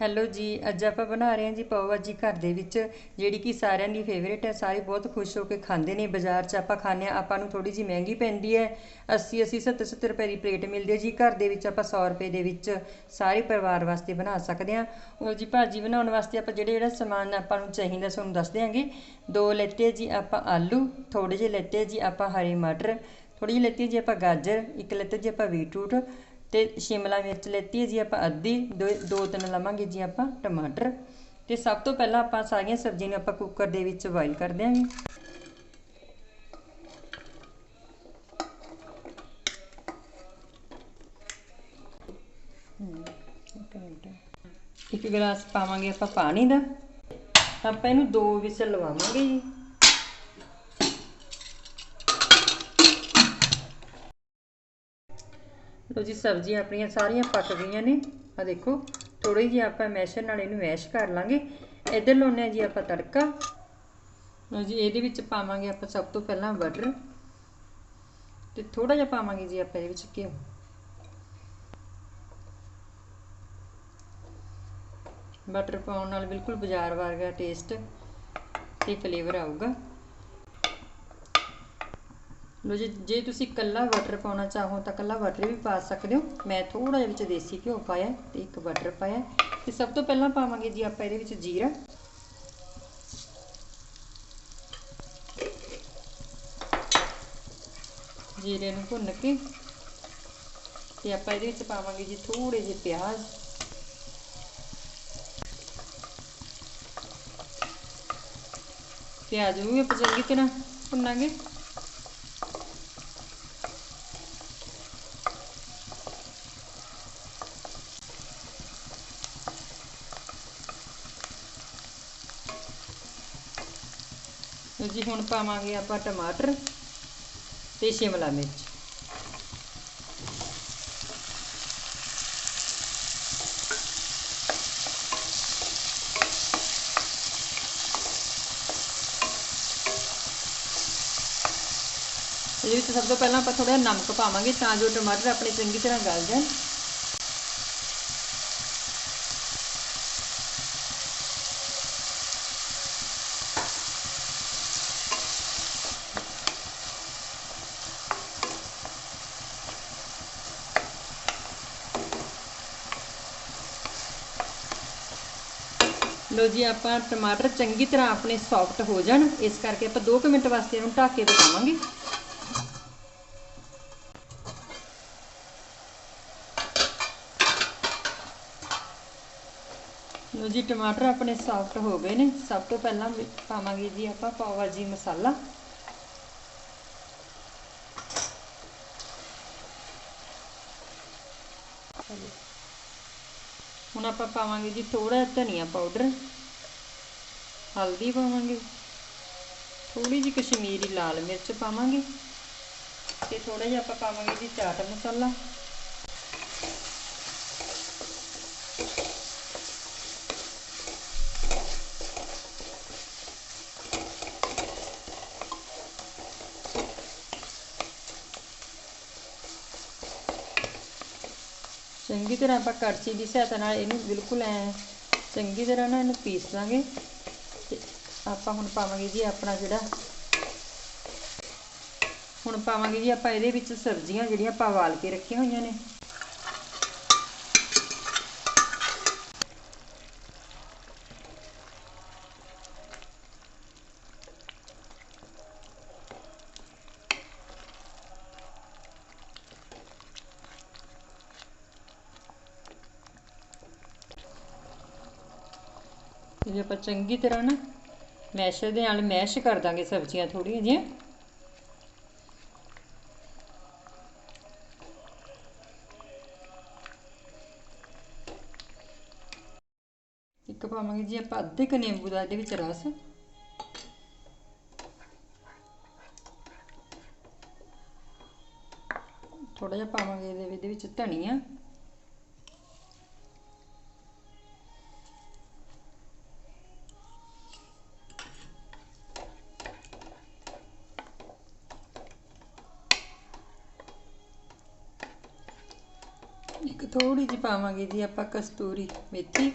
Hello ਜੀ, ਅੱਜ ਆਪਾਂ ਬਣਾ ਰਹੇ ਹਾਂ ਜੀ ਪਾਓ ਭਾਜੀ ਘਰ ਦੇ ਵਿੱਚ, ਜਿਹੜੀ ਕਿ ਸਾਰਿਆਂ ਦੀ ਫੇਵਰੇਟ ਹੈ, ਸਾਰੇ ਬਹੁਤ ਖੁਸ਼ ਹੋ ਕੇ ਖਾਂਦੇ ਨੇ, ਬਾਜ਼ਾਰ 'ਚ ਆਪਾਂ ਖਾਂਦੇ ਹਾਂ, ਆਪਾਂ ਨੂੰ ਥੋੜੀ ਜਿਹੀ ਮਹਿੰਗੀ ਪੈਂਦੀ ਹੈ 80 80 70 70 ਰੁਪਏ ਦੀ ਪਲੇਟ ਮਿਲਦੀ ਹੈ ਜੀ, ਘਰ ਦੇ ਵਿੱਚ ਆਪਾਂ 100 ਰੁਪਏ ਦੇ ਵਿੱਚ ਸਾਰੇ ਪਰਿਵਾਰ ਵਾਸਤੇ ਬਣਾ ਸਕਦੇ ਹਾਂ। ਉਹ ਜੀ ਭਾਜੀ, ਬਣਾਉਣ ਵਾਸਤੇ ਆਪਾਂ ਜਿਹੜੇ ਜਿਹੜਾ ਸਮਾਨ ਆਪਾਂ ਨੂੰ ਚਾਹੀਦਾ ਤੁਹਾਨੂੰ ਦੱਸ ਦਿਆਂਗੇ। ਦੋ ਲੈਤੇ ਜੀ ਆਪਾਂ ਆਲੂ ਥੋੜੇ ਜਿਹੇ ਲੈਤੇ ਜੀ ਆਪਾਂ ਹਰੇ ਮਟਰ ਥੋੜੀ ਜਿਹੀ ਲੈਤੀ ਜੀ ਆਪਾਂ ਗਾਜਰ, ਇੱਕ ਲੈਤੇ ਜੀ ਆਪਾਂ ਬੀਟਰੂਟ ਤੇ ਸ਼ਿਮਲਾ ਮਿਰਚ ਲੈਤੀ ਹੈ ਜੀ ਆਪਾਂ ਅੱਧੀ, ਦੋ ਦੋ ਤਿੰਨ ਲਵਾਂਗੇ ਜੀ ਆਪਾਂ ਟਮਾਟਰ। ਤੇ ਸਭ ਤੋਂ ਪਹਿਲਾਂ ਆਪਾਂ ਸਾਰੀਆਂ ਸਬਜ਼ੀਆਂ ਨੂੰ ਆਪਾਂ ਕੁੱਕਰ ਦੇ ਵਿੱਚ ਬੋਇਲ ਕਰ ਦਿਆਂਗੇ। ਇੱਕ ਗਲਾਸ ਪਾਵਾਂਗੇ ਆਪਾਂ ਪਾਣੀ ਦਾ। ਆਪਾਂ ਇਹਨੂੰ ਦੋ ਵਿਸਲ ਲਵਾਵਾਂਗੇ ਜੀ। ਲੋ ਜੀ, ਸਬਜ਼ੀਆਂ ਆਪਣੀਆਂ ਸਾਰੀਆਂ ਪੱਕ ਗਈਆਂ ਨੇ। ਆ ਦੇਖੋ ਥੋੜੀ ਜਿਹੀ ਆਪਾਂ ਮੈਸ਼ਰ ਨਾਲ ਇਹਨੂੰ ਮੈਸ਼ ਕਰ ਲਾਂਗੇ। ਇੱਧਰ ਲਾਉਨੇ ਆ ਜੀ ਆਪਾਂ ਤੜਕਾ। ਲੋ ਜੀ, ਇਹਦੇ ਵਿੱਚ ਪਾਵਾਂਗੇ ਆਪਾਂ ਸਭ ਤੋਂ ਪਹਿਲਾਂ ਬਟਰ ਤੇ ਥੋੜਾ ਜਿਹਾ ਪਾਵਾਂਗੇ ਜੀ ਆਪਾਂ ਇਹਦੇ ਵਿੱਚ ਘਿਓ। ਬਟਰ ਪਾਉਣ ਨਾਲ ਬਿਲਕੁਲ ਬਾਜ਼ਾਰ ਵਰਗਾ ਟੇਸਟ ਤੇ ਫਲੇਵਰ ਆਊਗਾ। ਲੋ ਜੀ, ਜੇ ਤੁਸੀਂ ਕੱਲਾ ਬਟਰ ਪਾਉਣਾ ਚਾਹੋ ਤਾਂ ਕੱਲਾ ਬਟਰ ਵੀ ਪਾ ਸਕਦੇ ਹੋ। ਮੈਂ ਥੋੜਾ ਜਿਹਾ ਵਿੱਚ ਦੇਸੀ ਘਿਓ ਪਾਇਆ, ਤੇ ਇੱਕ ਬਟਰ ਪਾਇਆ। ਤੇ ਸਭ ਤੋਂ ਪਹਿਲਾਂ ਪਾਵਾਂਗੇ ਜੀ ਆਪਾਂ ਇਹਦੇ ਵਿੱਚ ਜੀਰਾ। ਜੀਰੇ ਨੂੰ ਭੁੰਨ ਕੇ, ਤੇ ਆਪਾਂ ਇਹਦੇ ਵਿੱਚ ਪਾਵਾਂਗੇ ਜੀ ਥੋੜੇ ਜਿਹੇ ਪਿਆਜ਼। ਪਿਆਜ਼ ਨੂੰ ਵੀ ਆਪਾਂ ਚੰਗੀ ਤਰ੍ਹਾਂ ਭੁੰਨਾਂਗੇ। ਜੀ, ਹੁਣ ਪਾਵਾਂਗੇ ਆਪਾਂ ਟਮਾਟਰ ਤੇ ਸ਼ਿਮਲਾ ਮਿਰਚ। ਇਹਦੇ ਵਿੱਚ ਸਭ ਤੋਂ ਪਹਿਲਾਂ ਆਪਾਂ ਥੋੜਾ ਨਮਕ ਪਾਵਾਂਗੇ ਤਾਂ ਜੋ ਟਮਾਟਰ ਆਪਣੇ ਚੰਗੀ ਤਰ੍ਹਾਂ ਗਲ ਜਾਣ। ਲੋ ਜੀ, ਆਪਾਂ ਟਮਾਟਰ ਚੰਗੀ ਤਰ੍ਹਾਂ ਆਪਣੇ ਸੌਫਟ ਹੋ ਜਾਣ। ਇਸ ਕਰਕੇ ਆਪਾਂ 2 ਮਿੰਟ ਵਾਸਤੇ ਇਹਨੂੰ ਢੱਕ ਕੇ ਪਕਾਵਾਂਗੇ ਲੋ ਜੀ, ਟਮਾਟਰ ਆਪਣੇ ਸੌਫਟ ਹੋ ਗਏ ਨੇ। ਸਭ ਤੋਂ ਪਹਿਲਾਂ ਪਾਵਾਂਗੇ ਜੀ ਆਪਾਂ ਪਾਓ ਭਾਜੀ ਮਸਾਲਾ। ਹੁਣ ਆਪਾਂ ਪਾਵਾਂਗੇ ਜੀ ਥੋੜਾ ਧਨੀਆ ਪਾਊਡਰ ਹਲਦੀ ਪਾਵਾਂਗੇ। ਥੋੜੀ ਜਿਹੀ ਕਸ਼ਮੀਰੀ ਲਾਲ ਮਿਰਚ ਪਾਵਾਂਗੇ। ਤੇ ਥੋੜਾ ਜਿਹਾ ਆਪਾਂ ਪਾਵਾਂਗੇ ਜੀ ਚਾਟ ਮਸਾਲਾ। ਚੰਗੀ ਤਰ੍ਹਾਂ ਆਪਾਂ ਕੜਛੀ ਦੀ ਸਹਾਇਤਾ ਨਾਲ ਇਹਨੂੰ ਬਿਲਕੁਲ ਐ ਚੰਗੀ ਤਰ੍ਹਾਂ ਨਾ ਇਹਨੂੰ ਪੀਸ ਲਾਂਗੇ ਤੇ ਆਪਾਂ ਹੁਣ ਪਾਵਾਂਗੇ ਜੀ ਆਪਣਾ ਜਿਹੜਾ ਹੁਣ ਪਾਵਾਂਗੇ ਜੀ ਆਪਾਂ ਇਹਦੇ ਵਿੱਚ ਸਬਜ਼ੀਆਂ ਜਿਹੜੀਆਂ ਆਪਾਂ ਵਾਲ ਕੇ ਰੱਖੀਆਂ ਹੋਈਆਂ ਨੇ। ਜੇ ਆਪਾਂ ਚੰਗੀ ਤਰ੍ਹਾਂ ਨਾ ਮੈਸ਼ਰ ਦੇ ਨਾਲ ਮੈਸ਼ ਕਰ ਦਾਂਗੇ ਸਬਜ਼ੀਆਂ ਥੋੜੀਆਂ ਜਿਹੀਆਂ। ਇੱਕ ਪਾਵਾਂਗੇ ਜੀ ਆਪਾਂ ਅੱਧੇ ਕ ਨਿੰਬੂ ਦਾ ਇਹਦੇ ਵਿੱਚ ਰਸ। ਥੋੜਾ ਜਿਹਾ ਪਾਵਾਂਗੇ ਇਹਦੇ ਵਿੱਚ ਧਨੀਆ। ਇੱਕ ਥੋੜੀ ਜਿਹੀ ਪਾਵਾਂਗੇ ਜੀ ਆਪਾਂ ਕਸਤੂਰੀ ਮੇਥੀ।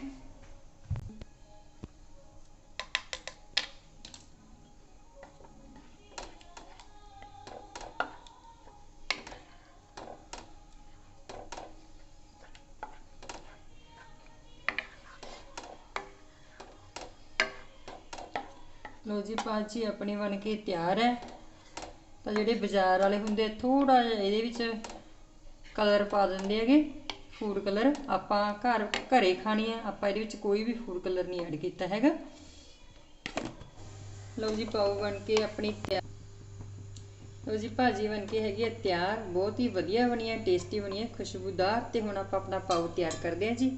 ਲੋ ਜੀ ਪਾਜੀ ਆਪਣੀ ਬਣ ਕੇ ਤਿਆਰ ਹੈ। ਤਾਂ ਜਿਹੜੇ ਬਾਜ਼ਾਰ ਵਾਲੇ ਹੁੰਦੇ ਥੋੜਾ ਜਿਹਾ ਇਹਦੇ ਵਿੱਚ ਕਲਰ ਪਾ ਦਿੰਦੇ ਹੈਗੇ। ਫੂਡ ਕਲਰ ਆਪਾਂ ਘਰ, ਘਰੇ ਖਾਣੀ ਆ ਆਪਾਂ ਇਹਦੇ ਵਿੱਚ ਕੋਈ ਵੀ ਫੂਡ ਕਲਰ ਨਹੀਂ ਐਡ ਕੀਤਾ ਹੈਗਾ। ਲਓ ਜੀ, ਪਾਓ ਬਣ ਕੇ ਆਪਣੀ ਤਿਆਰ। ਲਓ ਜੀ, ਭਾਜੀ ਬਣ ਕੇ ਹੈਗੀ ਹੈ ਤਿਆਰ। ਬਹੁਤ ਹੀ ਵਧੀਆ ਬਣੀ ਹੈ ਟੇਸਟੀ ਬਣੀ ਹੈ, ਖੁਸ਼ਬੂਦਾਰ ਤੇ ਹੁਣ ਆਪਾਂ ਆਪਣਾ ਪਾਓ ਤਿਆਰ ਕਰਦੇ ਹਾਂ ਜੀ।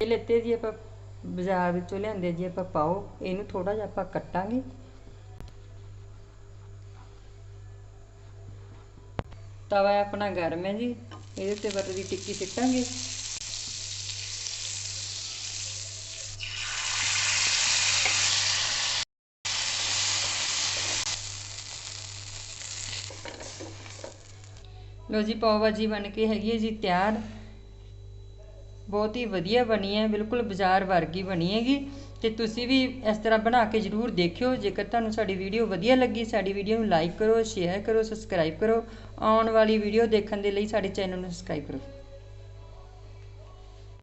ਇਹ ਲੈਤੇ ਜੀ ਆਪਾਂ ਬਾਜ਼ਾਰ ਵਿੱਚੋਂ ਲਿਆਂਦੇ ਜੀ ਆਪਾਂ ਪਾਓ। ਇਹਨੂੰ ਥੋੜਾ ਜਿਹਾ ਆਪਾਂ ਕੱਟਾਂਗੇ। ਤਵਾ ਆਪਣਾ ਗਰਮ ਹੈ ਜੀ। ਇਹਦੇ 'ਤੇ ਬਟਰ ਦੀ ਟਿੱਕੀ ਸਿੱਟਾਂਗੇ। ਲੋ ਜੀ, ਪਾਓ ਭਾਜੀ ਬਣ ਕੇ ਹੈਗੀ ਹੈ ਜੀ ਤਿਆਰ। ਬਹੁਤ ਹੀ ਵਧੀਆ ਬਣੀ ਹੈ, ਬਿਲਕੁਲ ਬਾਜ਼ਾਰ ਵਰਗੀ ਬਣੀ ਹੈਗੀ। ਅਤੇ ਤੁਸੀਂ ਵੀ ਇਸ ਤਰ੍ਹਾਂ ਬਣਾ ਕੇ ਜਰੂਰ ਦੇਖਿਓ। ਜੇਕਰ ਤੁਹਾਨੂੰ ਸਾਡੀ ਵੀਡੀਓ ਵਧੀਆ ਲੱਗੀ, ਸਾਡੀ ਵੀਡੀਓ ਨੂੰ ਲਾਈਕ ਕਰੋ, ਸ਼ੇਅਰ ਕਰੋ, ਸਬਸਕ੍ਰਾਈਬ ਕਰੋ। ਆਉਣ ਵਾਲੀ ਵੀਡੀਓ ਦੇਖਣ ਦੇ ਲਈ ਸਾਡੇ ਚੈਨਲ ਨੂੰ ਸਬਸਕ੍ਰਾਈਬ ਕਰੋ।